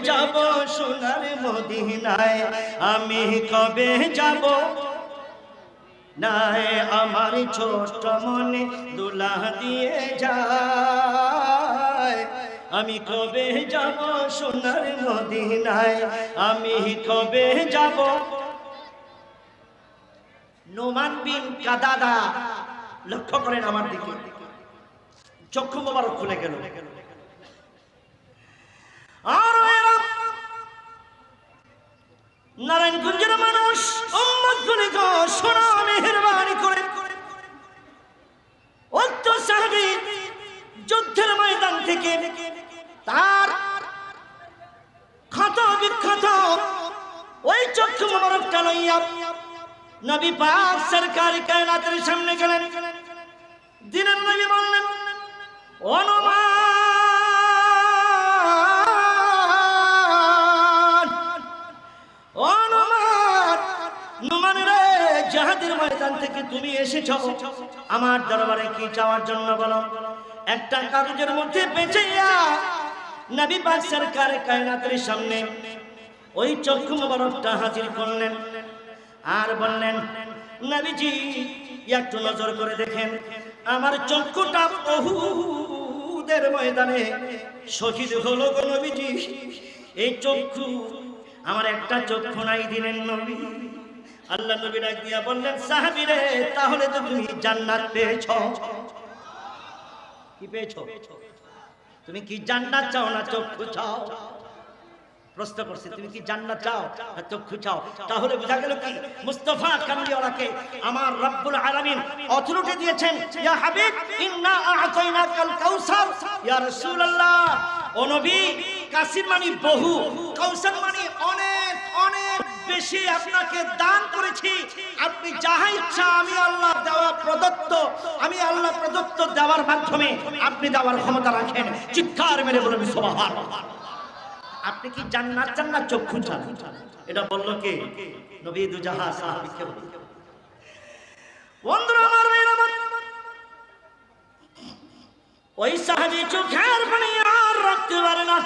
যাব সোনার মদিনায়? আমি কবে যাব? নাই আমার ছোট মনে দিয়ে যায়। আমি কবে যাব সোনার মদিনায়? আমি কবে যাব? নোমান বিন কাদাদা, লক্ষ্য করেন আমার দিকে। চক্ষু মোবারক খুলে গেল। আর নারায়ণগঞ্জের মানুষ মেহরবানি করে। যুদ্ধের ময়দান থেকে তার ক্ষত বিক্ষত ওই চক্ষু মোবারকটা লইয়া নবী পাক সরকারি কায়নাতের সামনে গেলেন। দিনের নবী বললেন অনুমান জাহাদের ময়দান থেকে তুমি এসেছ। আমার দরবারে কি চাওয়ার জন্য বলো? একটা কাগজের মধ্যে বেঁচেয়া নবী পাক সরকার কায়নাতের সামনে ওই চক্ষু মোবারকটা হাজির করলেন। আর বললেন, নবীজি, একটু নজর করে দেখেন, আমার চক্ষুটা বহুদের ময়দানে শহীদ হলো গো নবীজি। এই চক্ষু আমার একটা চক্ষু নাই দিলেন নবী। আল্লাহ নবী ডাক দিয়া বললেন সাহাবীরে তাহলে তো তুমি জান্নাত পেয়েছ। কি পেয়েছ? তুমি কি জান্নাত চাও না চক্ষু চাও? প্রশ্ন করছে, তুমি কি জান্নাত চাও না চক্ষু চাও? তাহলে বোঝা গেল কি? কামলিওয়ালাকে আমার রব্বুল আলামিন অথরিটি দিয়েছেন, ইয়া হাবিব, ইন্না কাউসার। ইয়া রাসূলুল্লাহ, ও নবী মানে বহু, কাউসার বেশি আপনাকে দান করেছি। আপনি যাহা ইচ্ছা, আমি আল্লাহ দেওয়া প্রদত্ত, আমি আল্লাহ প্রদত্ত দেওয়ার মাধ্যমে আপনি দেওয়ার ক্ষমতা রাখেন। চিৎকার মেরে বলেন সুবহানাল্লাহ আপনি কি জান্নাত জান্নাত চক্ষু চান এটা বলল কে? নবী দুজাহা সাহাবীকে। বন্ধুরা আমার মেয়েরা। ওই সাহাবী চোখের পানি আর রাখতে পারে না।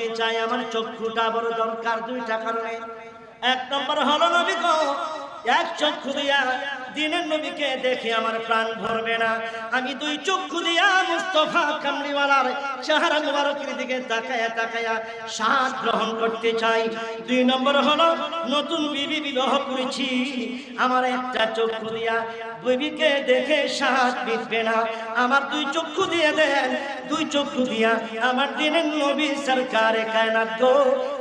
বলতে চাই আমার চক্ষুটা বড় দরকার, দুইটা কারণে। এক নম্বর হলো নবী এক চক্ষু দিয়া দিনের নবীকে দেখে আমার প্রাণ ভরবে না। আমি দুই চক্ষু দিয়া মুস্তফা কামলিওয়ালার চেহারা মুবারকের দিকে তাকায়া তাকায়া স্বাদ গ্রহণ করতে চাই। দুই নম্বর হলো, নতুন বিবি বিবাহ করেছি। আমার একটা চক্ষু দিয়া বিবিকে দেখে স্বাদ মিটবে না। আমার দুই চক্ষু দিয়ে দেন, দুই চক্ষু দিয়া আমার দিনের নবী সরকারে কায়নাত গো।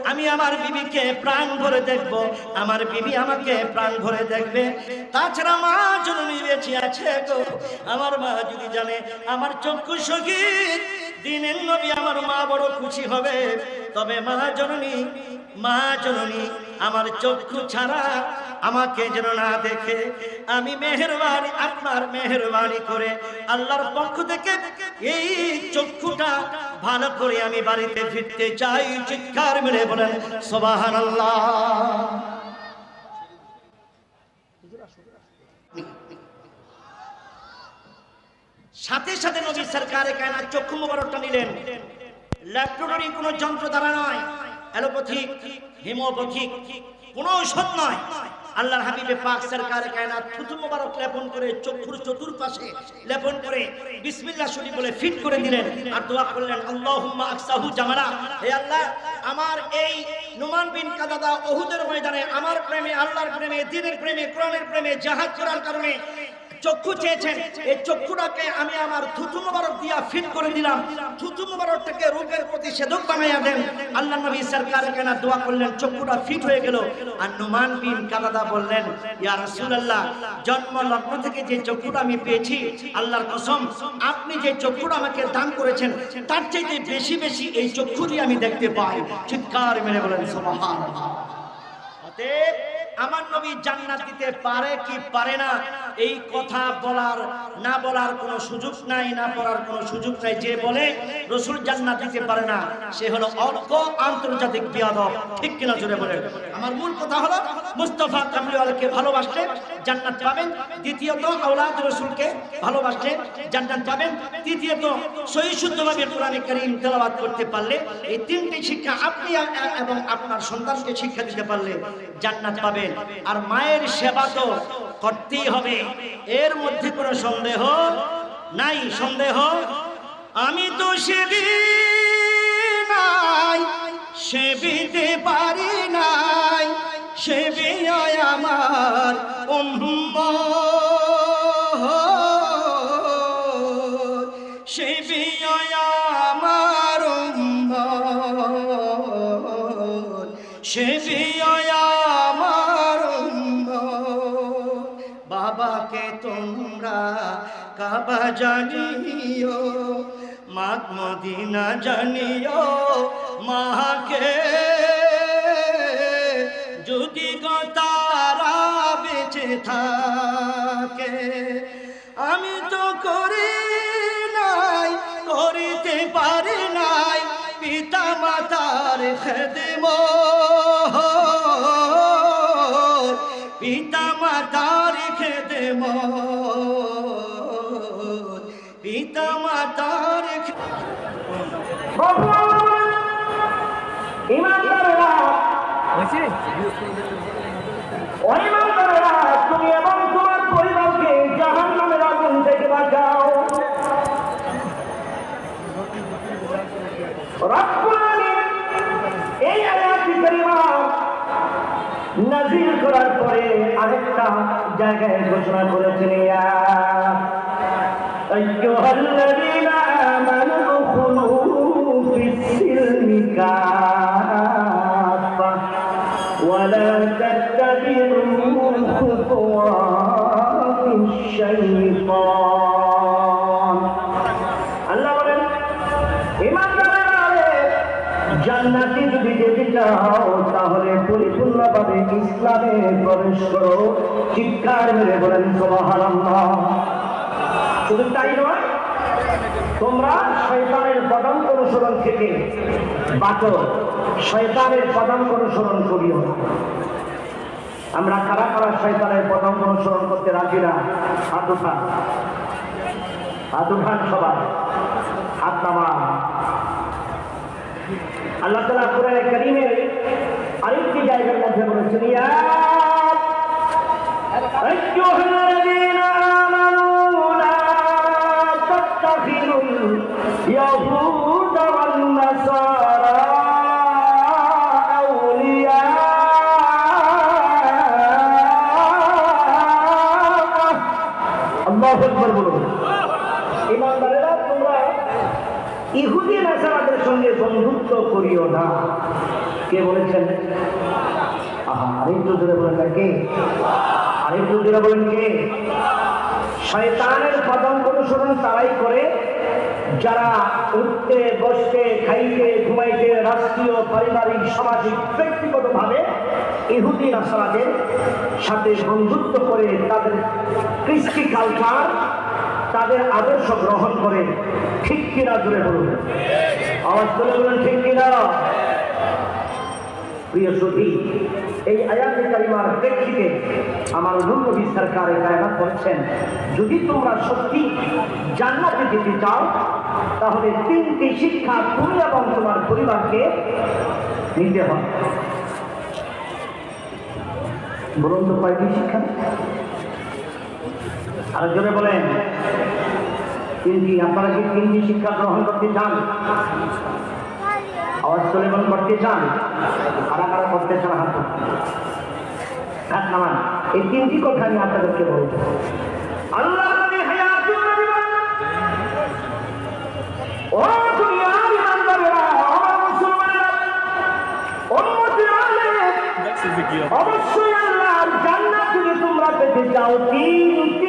আমি আমার বিবিকে প্রাণ ভরে দেখব, আমার বিবি আমাকে প্রাণ ভরে দেখবে। তাছাড়া মা জননী বেঁচে আছে গো। আমার মা যদি জানে, আমার চক্ষু সগীত দিনের নবী আমার মা বড় খুশি হবে। তবে মা জননী মা জননী, আমার চক্ষু ছাড়া আমাকে যেন না দেখে। আমি মেহরবানি, আপনার মেহরবানি করে আল্লাহর পক্ষ থেকে এই চক্ষুটা ভালো করে আমি বাড়িতে ফিরতে চাই। চিৎকার মেরে বলেন সোবাহান সাথে সাথে নবী সরকারে কায়না চক্ষু মোবারকটা নিলেন। ল্যাবরেটরি কোনো যন্ত্র দ্বারা নয় অ্যালোপ্যাথিক, হিমোপ্যাথিক, কোনো ঔষধ নয় আল্লাহর হাবিবে পাক সরকার কায়নাত থুতু মোবারক লেপন করে চক্ষুর চতুর্পাশে লেপন করে বিসমিল্লাহ শরীফ বলে ফিট করে দিলেন আর দোয়া করলেন, আল্লাহুম্মা আকসাহু জামানা। হে আল্লাহ, আমার এই নুমান বিন কাদাদা ওহুদের ময়দানে আমার প্রেমে, আল্লাহর প্রেমে দ্বীনের প্রেমে, কোরআনের প্রেমে, জাহাজ করার কারণে চক্ষু চেয়েছেন। এই চক্ষুটাকে আমি আমার থুতু মোবারক দিয়া ফিট করে দিলাম। থুতু মোবারকটাকে রোগের প্রতিষেধক বানাইয়া দেন। আল্লাহ নবী সরকার কেনা দোয়া করলেন, চক্ষুটা ফিট হয়ে গেল। আর নুমান বিন কাদাদা বললেন, ইয়া রাসূলুল্লাহ জন্ম লগ্ন থেকে যে চক্ষুটা আমি পেয়েছি, আল্লাহর কসম, আপনি যে চক্ষুটা আমাকে দান করেছেন, তার চাইতে বেশি বেশি এই চক্ষু দিয়ে আমি দেখতে পাই। চিৎকার মেরে বলেন, সুবহানাল্লাহ। অতএব আমার নবী জান্নাত দিতে পারে কি পারে না, এই কথা বলার, না বলার কোনো সুযোগ নাই, না বলার কোনো সুযোগ নাই। যে বলে রসুল জান্নাত দিতে পারে না, সে হলো অজ্ঞ আন্তর্জাতিক বিয়াদব। ঠিক কিনা জোরে বলে আমার মূল কথা হলো, মুস্তফা কামলিওয়ালাকে ভালোবাসলে জান্নাত পাবেন, দ্বিতীয়ত আওলাদ রসুলকে ভালোবাসলে জান্নাত পাবেন, তৃতীয়ত সহি শুদ্ধভাবে কোরআনে করিম তেলাওয়াত করতে পারলে এই তিনটি শিক্ষা আপনি এবং আপনার সন্তানকে শিক্ষা দিতে পারলে জান্নাত পাবেন। আর মায়ের সেবা তো করতেই হবে। এর মধ্যে কোনো সন্দেহ নাই, সন্দেহ? আমি তো সেবি নাই সেবিতে পারি নাই সেবি আমার উম্মত সেবি আমার উম্মত সেবি তোমরা কাবা জানিও, মাত মদিনা জানিও, মাকে যদি গো তারা বেঁচে থাকে। আমি তো করি নাই, করিতে পারি নাই পিতা মাতার খেদম পিতা মাতার খেদম পিতা মাতার তুমি এবং তোমার পরিবারকে জাহান নামের আগুন থেকে বাঁচাও। এই আয়াতটি কারিমা নাজিল করার পরে জায়গায় ঘোষণা করেছেন ইয়া أيها الذين آمنوا ادخلوا في السلم كافة ولا تتبعوا خطوات الشيطان জান্নাতে যদি যেতে চাও, তাহলে পরিপূর্ণভাবে ইসলামে প্রবেশ করো। চিৎকার মেরে বলেন, সুবহানাল্লাহ। শুধু তাই নয়, তোমরা শয়তানের পদাঙ্ক অনুসরণ থেকে বাঁচো। শয়তানের পদাঙ্ক অনুসরণ করিও আমরা কারা কারা শয়তানের পদাঙ্ক অনুসরণ করতে রাখি না? হাত উঠান। হাত উঠান সবাই। হাত নামা আল্লাহ তালা কোরআনে কারিমের আরেকটি জায়গার মধ্যে বলেছেন ইয়া أيها الذين آمنوا لا تتخذوا اليهود করিও না। কে বলেছেন? আরেকটু জোরে বলেন কে? আরেকটু জোরে বলেন, কে? শয়তানের অনুসরণ তারাই করে। যারা উঠতে, বসতে, খাইতে, ঘুমাইতে রাষ্ট্রীয়, পারিবারিক, সামাজিক, ব্যক্তিগতভাবে ইহুদি, নাসারাদের সাথে বন্ধুত্ব করে তাদের কৃষ্টি কালচার তাদের আদর্শ গ্রহণ করে। ঠিক কিনা জুড়ে বলুন। আওয়াজ করে বলুন, ঠিক কিনা? প্রিয় সুধী এই আয়াতে কারিমার প্রেক্ষিতে আমার নবী সরকারে কায়নাত বলছেন যদি তোমরা সত্যি জান্নাতে যেতে চাও, তাহলে তিনটি শিক্ষা তুমি এবং তোমার পরিবারকে নিতে হবে। বলুন তো কয়টি শিক্ষা? আর জোরে বলেন তিনটি আপনারা কি তিনটি শিক্ষা গ্রহণ করতে চান? আওয়াজ চলেবন করতে চান? কারা কারা করতে চান? হাত। হাত নামান। এই তিনটি কথা আমি আপনাদেরকে বলব। আল্লাহ ও অবশ্যই আল্লাহর জান্নাত যদি তোমরা পেতে চাও তিন তিনটি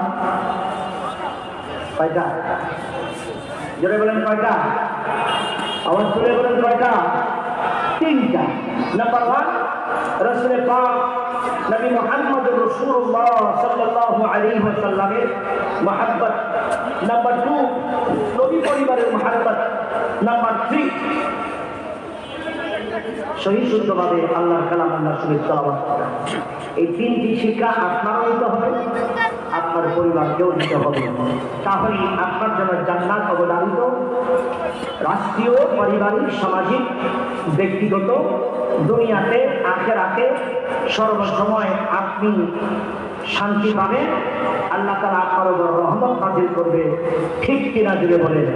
কয়টা জোরে বলেন কয়টা আওয়াজ তুলে বলেন কয়টা তিনটা। নাম্বার ওয়ান রসুল পাক নবী মোহাম্মদ রসুল্লাহ সাল্লাল্লাহু আলাইহি ওয়াসাল্লামের মহাব্বত। নাম্বার টু নবী পরিবারের মহাব্বত। নাম্বার থ্রি সহি শুদ্ধভাবে আল্লাহর কালাম আল্লাহ করা। এই তিনটি শিক্ষা আপনারও দিতে হবে। আপনার পরিবারকেও দিতে হবে তাহলে আপনার জন্য জান্নাত অবদানিত রাষ্ট্রীয়, পারিবারিক, সামাজিক, ব্যক্তিগত, দুনিয়াতে, আখেরাতে সর্বসময় আপনি শান্তি পাবেন। আল্লাহ তালা আপনার রহমত নাজিল করবে। ঠিক কিনা জুড়ে বলেন।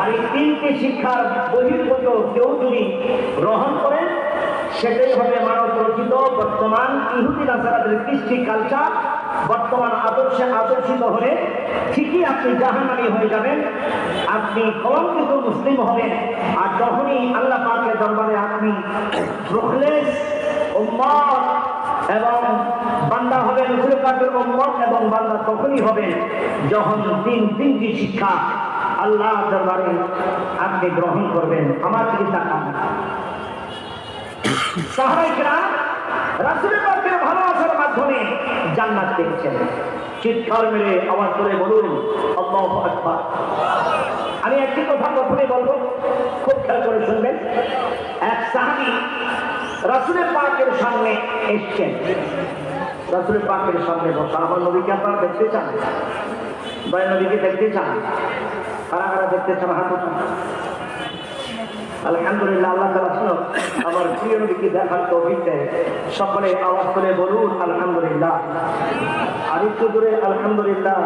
আর এই তিনটি শিক্ষার বহির্ভূত কেউ যদি গ্রহণ করেন সেটাই হবে মানব রচিত বর্তমান ইহুদি নাসারাদের কৃষ্টি কালচার বর্তমান আদর্শে আদর্শিত হলে ঠিকই আপনি জাহান্নামী হয়ে যাবেন, আপনি কলঙ্কিত মুসলিম হবেন। আর যখনই আল্লাহ পাকের দরবারে আপনি এবং বান্দা হবেন পাকের উম্মত এবং বান্দা তখনই হবেন যখন তিন তিনটি শিক্ষা আল্লাহ দরবারে আপনি গ্রহণ করবেন। আমার দিকে তাকান। সাহাবাইকরা রাসূলের পাকের ভালোবাসার মাধ্যমে জান্নাত পেয়েছেন। চিৎকার মেরে আওয়াজ করে বলুন, আল্লাহু আকবার। আমি একটি কথা প্রথমে বলব, খুব খেয়াল করে শুনবেন। এক সাহাবী রাসূলের পাকের সামনে এসছেন। রাসূলের পাকের সামনে বসা, আমার নবীকে আপনারা দেখতে চান? দয়া নবীকে দেখতে চান? কারা কারা দেখতে চান? হাত। আলহামদুলিল্লাহ, আল্লাহ তালা ছিল আমার প্রিয় নবীকে দেখার তৌফিক সকলে আওয়াজ করে বলুন, আলহামদুলিল্লাহ। আরেকটু দূরে, আলহামদুলিল্লাহ।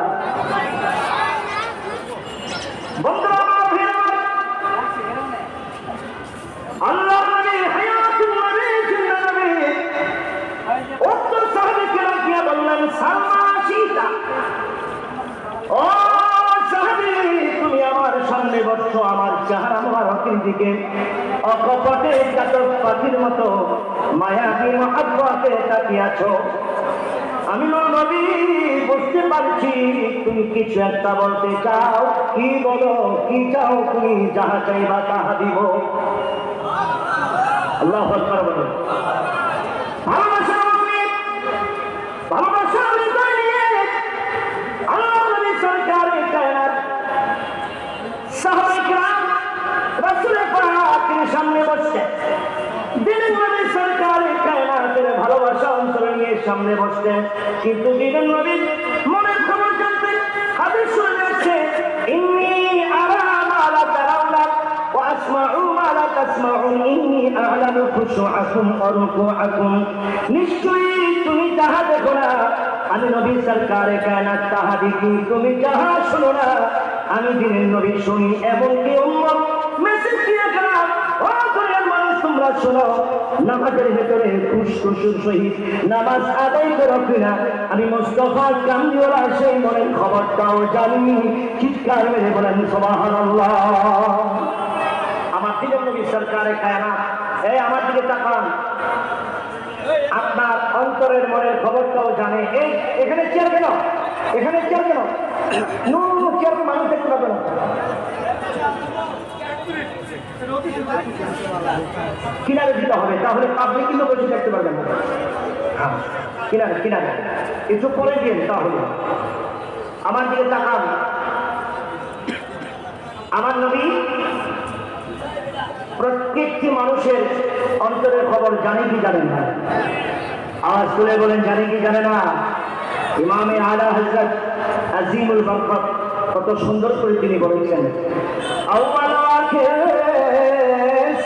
আল্লাহ বসছো আমার চেহারা মোবারকের দিকে, অকপটে চাতক পাখির মতো মায়াবী মহাব্বতে তাকিয়াছো আমি নবী, বুঝতে পারছি তুমি কিছু একটা বলতে চাও। কি বলো, কি চাও, তুমি যাহা চাইবা তাহা দিব। আল্লাহ বলো। সামনে বসতেন কিন্তু দিনের নবী, মনের খবর জানতেন হাদিস শুনে যাচ্ছে নিশ্চয়ই তুমি আমি সরকারে দেখি, তুমি আমি দিনের নবী শুনি এবং কি মেসেজ দিয়ে গেলাম। শোনো, নামাজের ভেতরে খুশখুশুর আমি মোস্তফা কান্দিওয়ালা সেই মনের খবরটাও জানি। চিৎকার মেরে বলেন, সুবহানাল্লাহ। আমার দিনের নবী সরকারে কায়নাত। এই আমার দিকে তাকান। আপনার অন্তরের মনের খবরটাও জানে। এই, এখানে চেয়ার কেন এখানে চেয়ার কেন নো চেয়ার মানুষ দেখতে পাবে না কিনারে দিতে হবে তাহলে পাবলিক কিন্তু বসে দেখতে পারবেন না। হ্যাঁ, কিনারে কিনারে। একটু পরে দিন তাহলে। আমার দিকে তাকান। আমার নবী প্রত্যেকটি মানুষের অন্তরের খবর জানে কি জানেন না? আওয়াজ তুলে বলেন জানে কি জানে না? ইমামে আলা হজরত আজিমুল বরকত কত সুন্দর করে তিনি বলেছেন আউয়াল আখির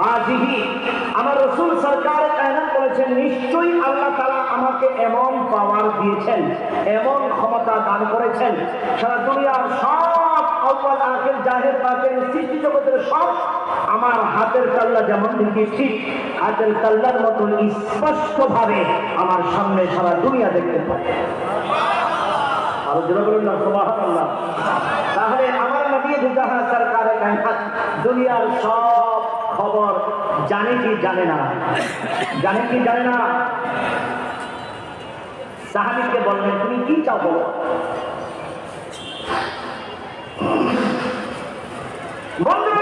হাজিহি। আমার রসুল সরকার কায়নাত করেছেন, নিশ্চয়ই আল্লাহ তারা আমাকে এমন পাওয়ার দিয়েছেন, এমন ক্ষমতা দান করেছেন। সারা দুনিয়ার সব আউ্বাল আখের, জাহের পাকের সৃষ্টি জগতের সব আমার হাতের তাল্লা যেমন দেখি ঠিক হাতের তাল্লার মতো স্পষ্ট ভাবে আমার সামনে সারা দুনিয়া দেখতে পায়। আরও তাহলে আমার নবী জাহা সরকারের কায়নাত দুনিয়ার সব খবর জানে কি জানে না? জানে কি জানে না? সাহাবিকে বললেন তুমি কি চাও বলো? বন্ধুরা,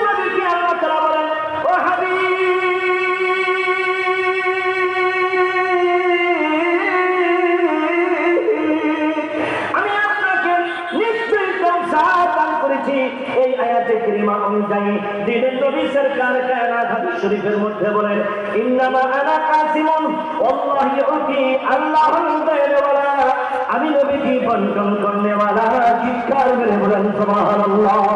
শরীফের মধ্যে বলেন, ইন্নামা আনা কাসিমুন, ওয়াল্লাহি উতি আল্লাহুল দেওয়ালা আমি নবীকে বন্টন করনেওয়ালা চিৎকার মেরে বলেন, সুবহানাল্লাহ।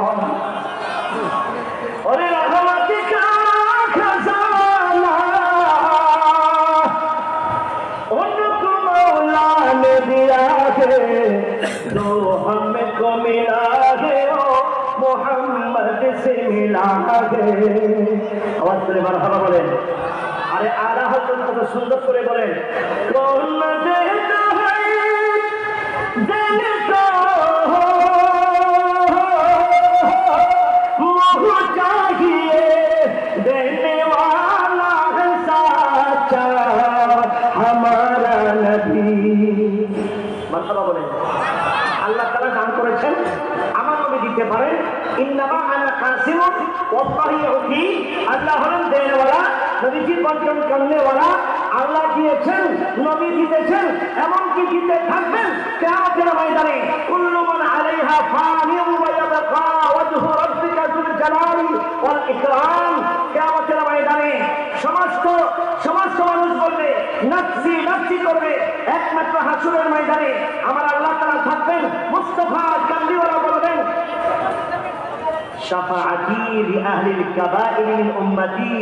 नबी মারহাবা বলেন আল্লাহ তাআলা দান করেছেন। আমার দিতে হলেন দেনওয়ালা নবীজি বন্টন করনেওয়ালা আল্লাহ দিয়েছেন, নবী দিতেছেন, এমনকি দিতে থাকবেন কিয়ামতের ময়দানে। কুল্লু মান আলাইহা ফানিন ওয়া ইয়াবকা ওয়াজহু রাব্বিকা যুল জালালি ওয়াল ইকরাম। কিয়ামতের ময়দানে সমস্ত সমস্ত মানুষ বলবে, নাফসি নাফসি করবে। একমাত্র হাসুরের ময়দানে আমার আল্লাহ থাকবেন, মুস্তাফা বলবেন, শাফাআতি লিআহলিল কাবাইর মিন উম্মতি।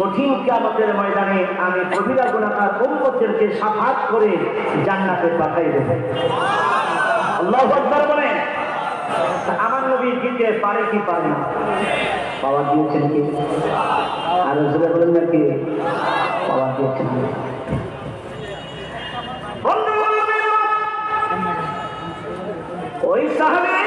কঠিন কিয়ামতের ময়দানে আমি কবিরা গুনাহগার উম্মতদেরকে শাফাত করে জান্নাতে পাঠাই দেব। আল্লাহু আকবার বলেন আমার নবী দিতে পারে কি পারে না? বাবা দিয়েছেন কি? আর জোরে বলেন না কি? বাবা দিয়েছেন ওই সাহাবী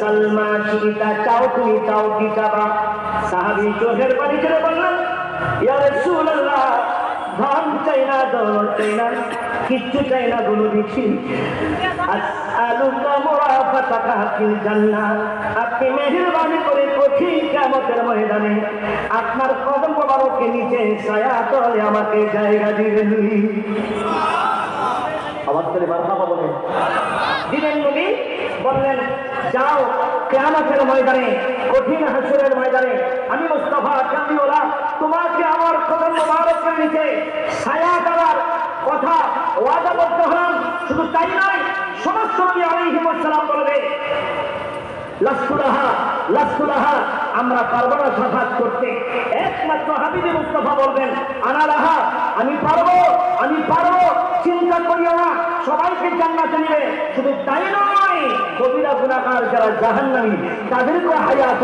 সালমা চিতা চাও তুমি, চাও কি চাবা সাহাবী চোখের পানি ছেড়ে বললেন, ইয়া রাসূলুল্লাহ চাই না দৌলত চাই না, কিচ্ছু চাই না গুলো দিচ্ছি করে আপনার কদম মোবারকের নিচে ছায়া তলে আমাকে জায়গা দিবেন আওয়াজ করে বলেন নবী বললেন যাও, কেয়ামতের ময়দানে, কঠিন হাসুরের ময়দানে। আমি মুস্তাফা কান্দিওলা তোমাকে আমার কদম মোবারকের নিচে ছায়া দেওয়ার কথা, ওয়াদা হলাম। শুধু তাই নয়, সমস্ত নবী আলাইহিস সালাম বলবে লাস্কুলাহা লাস্কুলাহা আমরা পারব না সাফাত করতে। একমাত্র হাবিবি মুস্তফা বলবেন, আনালাহা, আমি পারব আমি পারব। চিন্তা করিও না। সবাইকে জান্নাতে নিবে শুধু তাই নয়, কবিরা গুণাকার যারা জাহান্নামী তাদেরকে হায়াত